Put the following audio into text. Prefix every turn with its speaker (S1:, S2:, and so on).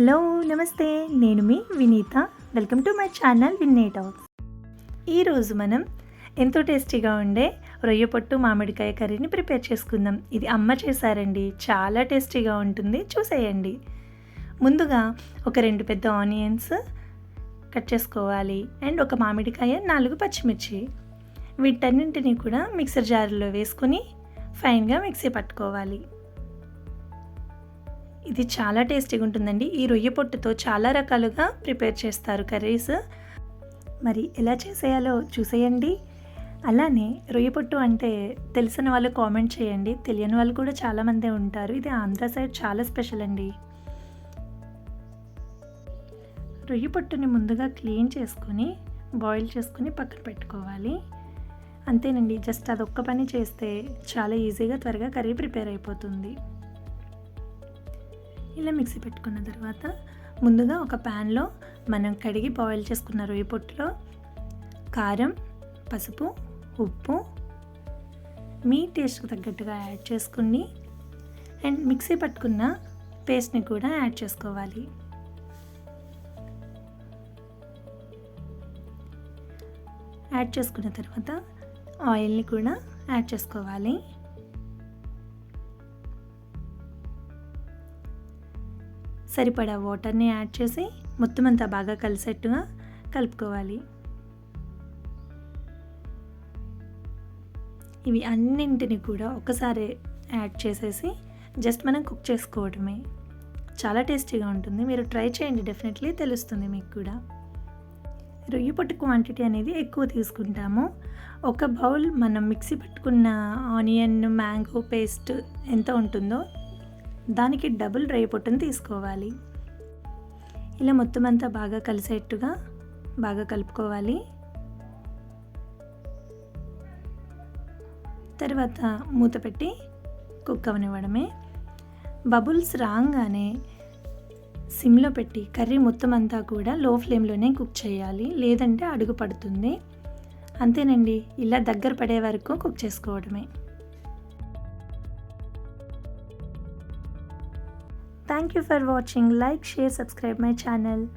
S1: Hello నమస్తే. నేను మీ Vineetha. Welcome to my channel Vinne talks. ఈరోజు మనం ఎంతో టేస్టీగా ఉండే రొయ్య పొట్టు మామిడికాయ కర్రీని ప్రిపేర్ చేసుకుందాం. ఇది అమ్మ చేశారండి. చాలా టేస్టీగా ఉంటుంది. చూసేయండి. ముందుగా ఒక రెండు పెద్ద ఆనియన్స్ కట్ చేసుకోవాలి. అండ్ ఒక మామిడికాయ నాలుగు పచ్చిమిర్చి. వీటన్నింటినీ కూడా మిక్సర్ జార్లో వేసుకుని ఫైన్గా మిక్సీ పట్టుకోవాలి. ఇది చాలా టేస్టీగా ఉంటుందండి. ఈ రొయ్య పొట్టుతో చాలా రకాలుగా ప్రిపేర్ చేస్తారు కర్రీస్. మరి ఎలా చేసేయాలో చూసేయండి. అలానే రొయ్య పొట్టు అంటే తెలిసిన వాళ్ళు కామెంట్ చేయండి. తెలియని వాళ్ళు కూడా చాలామందే ఉంటారు. ఇది ఆంధ్ర సైడ్ చాలా స్పెషల్ అండి. రొయ్య పొట్టుని ముందుగా క్లీన్ చేసుకొని బాయిల్ చేసుకొని పక్కన పెట్టుకోవాలి. అంతేనండి. జస్ట్ అదొక్క పని చేస్తే చాలా ఈజీగా త్వరగా కర్రీ ప్రిపేర్ అయిపోతుంది. ఇలా మిక్సీ పెట్టుకున్న తర్వాత ముందుగా ఒక ప్యాన్లో మనం కడిగి బాయిల్ చేసుకున్న రొయ్య పొట్టులో కారం పసుపు ఉప్పు మీ టేస్ట్కి తగ్గట్టుగా యాడ్ చేసుకుని అండ్ మిక్సీ పట్టుకున్న పేస్ట్ని కూడా యాడ్ చేసుకోవాలి. యాడ్ చేసుకున్న తర్వాత ఆయిల్ని కూడా యాడ్ చేసుకోవాలి. సరిపడా వాటర్ని యాడ్ చేసి మొత్తం అంతా బాగా కలిసేట్టుగా కలుపుకోవాలి. ఇవి అన్నింటిని కూడా ఒకసారి యాడ్ చేసేసి జస్ట్ మనం కుక్ చేసుకోవడమే. చాలా టేస్టీగా ఉంటుంది. మీరు ట్రై చేయండి. డెఫినెట్లీ తెలుస్తుంది మీకు కూడా. రొయ్యి పొట్టు క్వాంటిటీ అనేది ఎక్కువ తీసుకుంటాము. ఒక బౌల్ మనం మిక్సీ పట్టుకున్న ఆనియన్ మ్యాంగో పేస్ట్ ఎంత ఉంటుందో దానికి డబుల్ రొయ్య పొట్టును తీసుకోవాలి. ఇలా మొత్తం అంతా బాగా కలిసేట్టుగా బాగా కలుపుకోవాలి. తర్వాత మూత పెట్టి కుక్ అవనివ్వడమే. బబుల్స్ రాగానే సిమ్లో పెట్టి కర్రీ మొత్తం అంతా కూడా లో ఫ్లేమ్లోనే కుక్ చేయాలి. లేదంటే అడుగు పడుతుంది. అంతేనండి. ఇలా దగ్గర పడే వరకు కుక్ చేసుకోవడమే. Thank you for watching. Like, share, subscribe my channel.